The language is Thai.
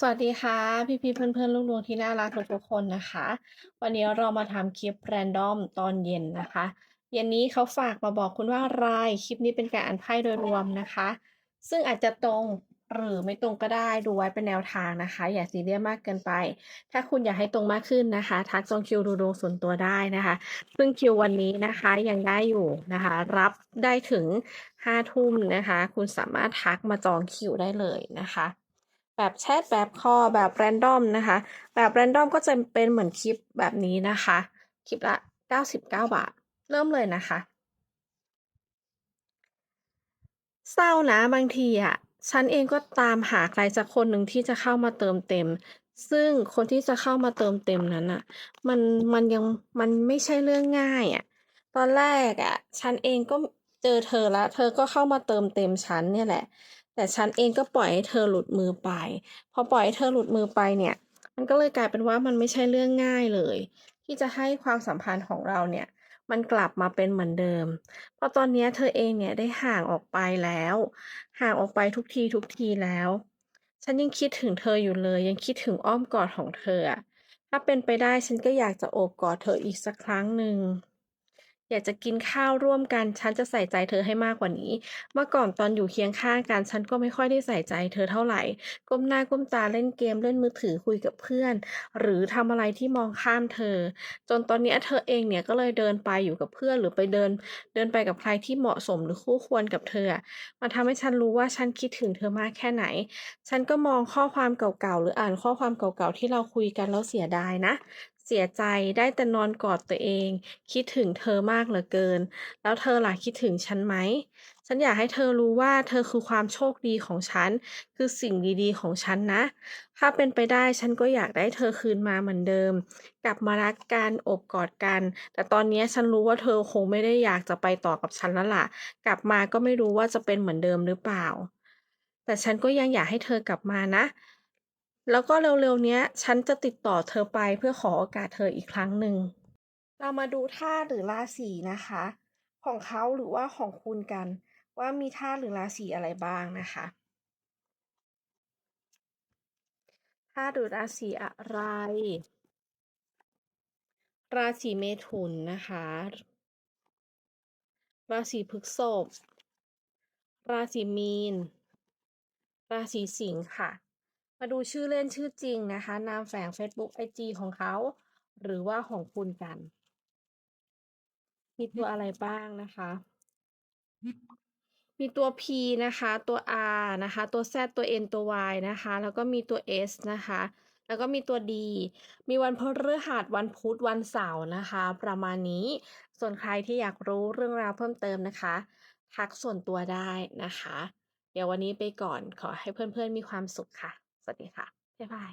สวัสดีค่ะ พี่ๆเพื่อนๆลูกดวงที่น่ารักทุกคนนะคะ วันนี้เรามาทำคลิปแรนดอมตอนเย็นนะคะเย็นนี้เขาฝากมาบอกคุณว่าอะไรคลิปนี้เป็นการอ่านไพ่โดยรวมนะคะ ซึ่งอาจจะตรงหรือไม่ตรงก็ได้ดูไว้เป็นแนวทางนะคะ อย่าซีเรียสมากเกินไป ถ้าคุณอยากให้ตรงมากขึ้นนะคะ ทักจองคิวดูดวงส่วนตัวได้นะคะ ซึ่งคิววันนี้นะคะยังได้อยู่นะคะ รับได้ถึงห้าทุ่มนะคะ คุณสามารถทักมาจองคิวได้เลยนะคะ แบบแชทแบบคอแบบแรนดอมนะคะ แบบแรนดอมก็จะเป็นเหมือนคลิปแบบนี้นะคะ คลิปละ 99 บาท เริ่มเลยนะคะเศร้านะบางทีอะฉันเองก็ตามหาใครสักคนหนึ่งที่จะเข้ามาเติมเต็ม ซึ่งคนที่จะเข้ามาเติมเต็มนั้นน่ะ มันมันยังมันไม่ใช่เรื่องง่ายอะตอนแรกอะฉันเองก็เจอเธอแล้ว เธอก็เข้ามาเติมเต็มฉันเนี่ยแหละ แต่ฉันเองก็ปล่อยให้เธอหลุดมือไป พอปล่อยให้เธอหลุดมือไปเนี่ย มันก็เลยกลายเป็นว่ามันไม่ใช่เรื่องง่ายเลย ที่จะให้ความสัมพันธ์ของเราเนี่ย มันกลับมาเป็นเหมือนเดิม เพราะตอนนี้เธอเองเนี่ยได้ห่างออกไปแล้ว ห่างออกไปทุกทีทุกทีแล้ว ฉันยังคิดถึงเธออยู่เลย ยังคิดถึงอ้อมกอดของเธออะถ้าเป็นไปได้ฉันก็อยากจะโอบกอดเธออีกสักครั้งหนึ่ง อยากจะกินข้าวร่วมกัน ฉันจะใส่ใจเธอให้มากกว่านี้ เมื่อก่อนตอนอยู่เคียงข้างกัน ฉันก็ไม่ค่อยได้ใส่ใจเธอเท่าไหร่ ก้มหน้าก้มตาเล่นเกมเล่นมือถือคุยกับเพื่อน หรือทำอะไรที่มองข้ามเธอ จนตอนนี้เธอเองเนี่ยก็เลยเดินไปอยู่กับเพื่อนหรือไปเดิน เดินไปกับใครที่เหมาะสมหรือคู่ควรกับเธอ มันทำให้ฉันรู้ว่าฉันคิดถึงเธอมากแค่ไหน ฉันก็มองข้อความเก่าๆหรืออ่านข้อความเก่าๆที่เราคุยกันแล้วเสียดายนะ เสียใจได้แต่นอนกอดตัวเอง คิดถึงเธอมากเหลือเกิน แล้วเธอล่ะคิดถึงฉันไหม ฉันอยากให้เธอรู้ว่าเธอคือความโชคดีของฉัน คือสิ่งดีๆของฉันนะ ถ้าเป็นไปได้ฉันก็อยากได้เธอคืนมาเหมือนเดิม กลับมารักกันอบกอดกัน แต่ตอนนี้ฉันรู้ว่าเธอคงไม่ได้อยากจะไปต่อกับฉันแล้วล่ะ กลับมาก็ไม่รู้ว่าจะเป็นเหมือนเดิมหรือเปล่า แต่ฉันก็ยังอยากให้เธอกลับมานะ แล้วก็เร็วๆเนี้ย ฉันจะติดต่อเธอไปเพื่อขอโอกาสเธออีกครั้งหนึ่ง เรามาดูธาตุหรือราศีนะคะ ของเขาหรือว่าของคุณกัน ว่ามีธาตุหรือราศีอะไรบ้างนะคะธาตุหรือราศีอะไร ราศีเมถุนนะคะ ราศีพฤษภราศีมีน ราศีสิงห์ค่ะ มาดูชื่อเล่นชื่อจริงนะคะ นามแฝง Facebook IG ของเขา หรือว่าของคุณกัน มีตัวอะไรบ้างนะคะ มีตัว P นะคะ ตัว R นะคะ ตัว Z ตัว N ตัว Y นะคะ แล้วก็มีตัว S นะคะ แล้วก็มีตัว D มีวันพฤหัสวันพุธวันเสาร์นะคะ ประมาณนี้ ส่วนใครที่อยากรู้เรื่องราวเพิ่มเติมนะคะ ทักส่วนตัวได้นะคะ เดี๋ยววันนี้ไปก่อนขอให้เพื่อนๆมีความสุขค่ะ วัสดีค่ะ บ๊ายบาย